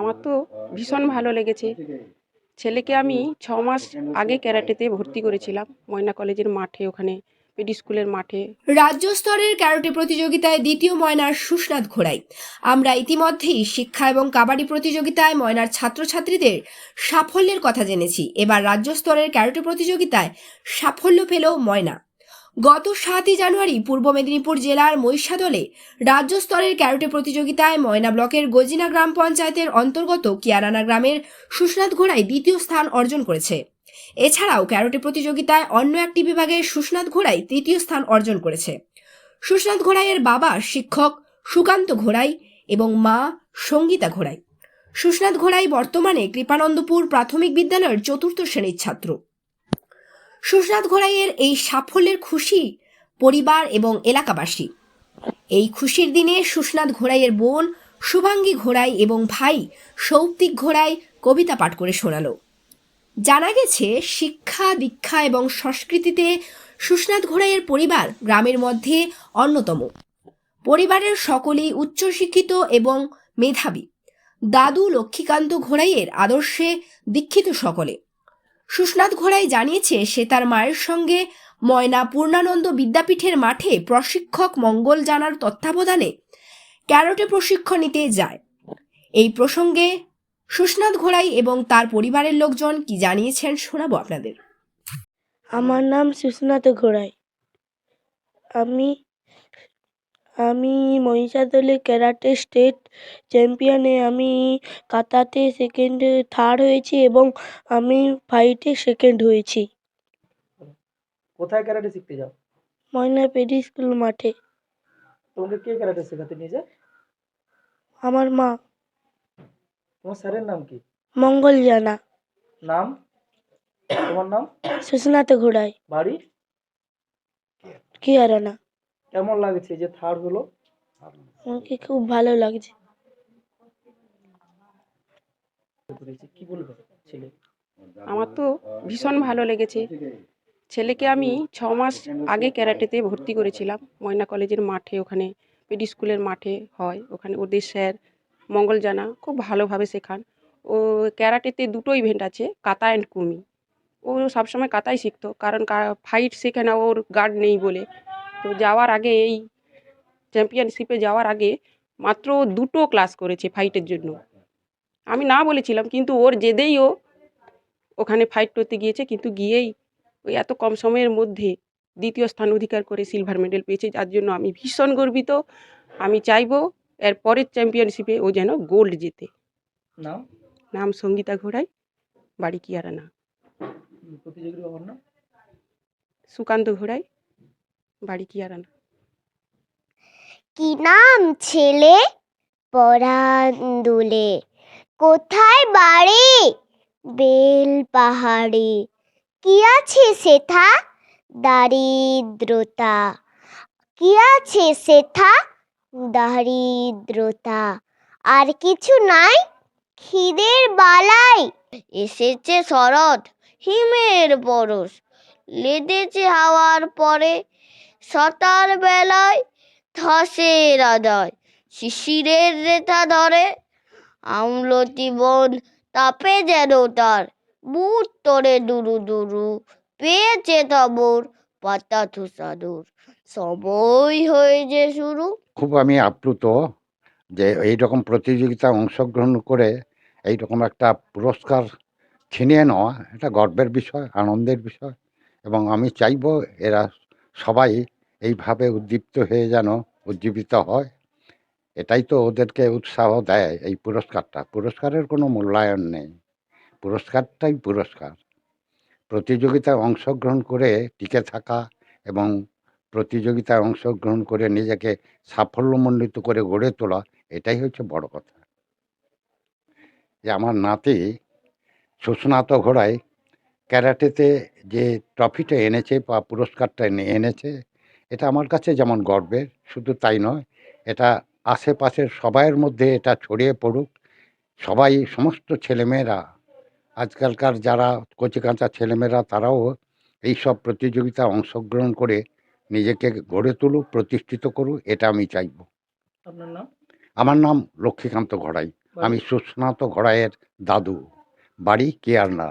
আমার তো ভীষণ ভালো লেগেছে। ছেলেকে আমি ছ মাস আগে ক্যারাটেতে ভর্তি করেছিলাম, ময়না কলেজের মাঠে, ওখানে স্কুলের মাঠে। রাজ্য স্তরের ক্যারাটে প্রতিযোগিতায় দ্বিতীয় ময়নার সুস্নাত ঘোড়াই। আমরা ইতিমধ্যেই শিক্ষা এবং কাবাডি প্রতিযোগিতায় ময়নার ছাত্রছাত্রীদের সাফল্যের কথা জেনেছি। এবার রাজ্য স্তরের ক্যারাটে প্রতিযোগিতায় সাফল্য পেল ময়না। গত সাতই জানুয়ারি পূর্ব মেদিনীপুর জেলার মহিষাদলে রাজ্য স্তরের ক্যারোটে প্রতিযোগিতায় ময়না ব্লকের গজিনা গ্রাম পঞ্চায়েতের অন্তর্গত কিয়ারানা গ্রামের সুস্নাত ঘোড়াই দ্বিতীয় স্থান অর্জন করেছে। এছাড়াও ক্যারোটে প্রতিযোগিতায় অন্য একটি বিভাগে সুস্নাত ঘোড়াই তৃতীয় স্থান অর্জন করেছে। সুস্নাত ঘোড়াইয়ের বাবা শিক্ষক সুকান্ত ঘোড়াই এবং মা সঙ্গীতা ঘোড়াই। সুস্নাত ঘোড়াই বর্তমানে কৃপানন্দপুর প্রাথমিক বিদ্যালয়ের চতুর্থ শ্রেণির ছাত্র। সুস্নাত ঘোড়াইয়ের এই সাফল্যের খুশি পরিবার এবং এলাকাবাসী। এই খুশির দিনে সুস্নাত ঘোড়াইয়ের বোন শুভাঙ্গী ঘোড়াই এবং ভাই সৌপ্তিক ঘোড়াই কবিতা পাঠ করে শোনালো। জানা গেছে, শিক্ষা, দীক্ষা এবং সংস্কৃতিতে সুস্নাত ঘোড়াইয়ের পরিবার গ্রামের মধ্যে অন্যতম। পরিবারের সকলেই উচ্চশিক্ষিত এবং মেধাবী। দাদু লক্ষ্মীকান্ত ঘোড়াইয়ের আদর্শে দীক্ষিত সকলে। সুস্নাত ঘোড়াই জানিয়েছে সে তার মায়ের সঙ্গে ময়না পূর্ণানন্দ বিদ্যাপীঠের মাঠে প্রশিক্ষক মঙ্গল জানার তত্ত্বাবধানে ক্যারোটে প্রশিক্ষণ নিতে যায়। এই প্রসঙ্গে সুস্নাত ঘোড়াই এবং তার পরিবারের লোকজন কি জানিয়েছেন শোনাবো আপনাদের। আমার নাম সুস্নাত ঘোড়াই। আমি আমি মহিষাদলে ক্যারাটে স্টেট চ্যাম্পিয়নে আমি কাতাতে সেকেন্ড থার্ড হয়েছি এবং আমি ফাইটে সেকেন্ড হয়েছি। কোথায় ক্যারাটে শিখতে যাও? ময়না পেডি স্কুল মাঠে। তোমাকে কে ক্যারাটে শেখাতে নিয়ে যায়? আমার মা। তোমার স্যারের নাম কি? মঙ্গল জানা। নাম? তোমার নাম? সুস্নাত ঘোড়াই। বাড়ি? কি আর না কেমন লাগছে যে থার্ড হলো? আমাকে খুব ভালো লাগছে। কি বলবে ছেলে? আমার তো ভীষণ ভালো লেগেছে। ছেলেকে আমি ছ মাস আগে ক্যারাটেতে ভর্তি করেছিলাম। ময়না কলেজের মাঠে ওখানে পিডি স্কুলের মাঠে হয়। ওখানে ওদের স্যার মঙ্গল জানা খুব ভালোভাবে শেখান। ও ক্যারাটেতে দুটো ইভেন্ট আছে কাতা অ্যান্ড কুমি। ও সবসময় কাতাই শিখতো কারণ ফাইট শেখে না ওর গার্ড নেই বলে। তো যাওয়ার আগে এই চ্যাম্পিয়নশিপে যাওয়ার আগে মাত্র দুটো ক্লাস করেছে ফাইটের জন্য। আমি না বলেছিলাম কিন্তু ওর জেদেই ও ওখানে ফাইট করতে গিয়েছে কিন্তু গিয়েই ওই এত কম সময়ের মধ্যে দ্বিতীয় স্থান অধিকার করে সিলভার মেডেল পেয়েছে যার জন্য আমি ভীষণ গর্বিত। আমি চাইব এর পরের চ্যাম্পিয়নশিপে ও যেন গোল্ড জেতে। নাম? সঙ্গীতা ঘোড়াই বাড়ি কিয়ারানা। সুকান্ত ঘোড়াই বাড়ি কি নাম ছেলে? পরাণ দুলে কোথায় বাড়ি? বেল পাহাড়ে। কি আছে সেথা? দারিদ্রতা। কি আছে সেথা? দারিদ্রতা। আর কিছু নাই? খিদের বালাই। এসেছে শরৎ, হিমের পরশ লেদেছে হাওয়ার পরে। সকাল বেলায় ধসের আদায়, শিশিরের রেখা ধরে। আমলতি বন তাপে যেন তার বুট তোরে দুরু দুরু পেয়েছে খবর পাতা ধুসাদুর সময় হয়েছে শুরু। খুব আমি আপ্লুত যে এই রকম প্রতিযোগিতায় অংশগ্রহণ করে এই রকম একটা পুরস্কার ছিনিয়ে নেওয়া, এটা গর্বের বিষয়, আনন্দের বিষয়। এবং আমি চাইব এরা সবাই এইভাবে উদ্দীপ্ত হয়ে যেন উজ্জীবিত হয়, এটাই তো ওদেরকে উৎসাহ দেয় এই পুরস্কারটা। পুরস্কারের কোনো মূল্যায়ন নেই। পুরস্কারটাই পুরস্কার। প্রতিযোগিতায় অংশগ্রহণ করে টিকে থাকা এবং প্রতিযোগিতায় অংশগ্রহণ করে নিজেকে সাফল্যমণ্ডিত করে গড়ে তোলা, এটাই হচ্ছে বড় কথা। যে আমার নাতি সুস্নাত ঘোড়ায় ক্যারাটেতে যে ট্রফিটা এনেছে বা পুরস্কারটা এনে এনেছে এটা আমার কাছে যেমন গর্বের শুধু তাই নয় এটা আশেপাশের সবাইয়ের মধ্যে এটা ছড়িয়ে পড়ুক। সবাই সমস্ত ছেলেমেয়েরা আজকালকার যারা কচিকাঁচা ছেলেমেয়েরা তারাও এই সব প্রতিযোগিতায় অংশগ্রহণ করে নিজেকে গড়ে তুলুক প্রতিষ্ঠিত করুক এটা আমি চাইব। আপনার নাম? আমার নাম লক্ষ্মীকান্ত ঘড়াই। আমি সুস্নাত ঘোড়াইয়ের দাদু। বাড়ি কেয়ারনা।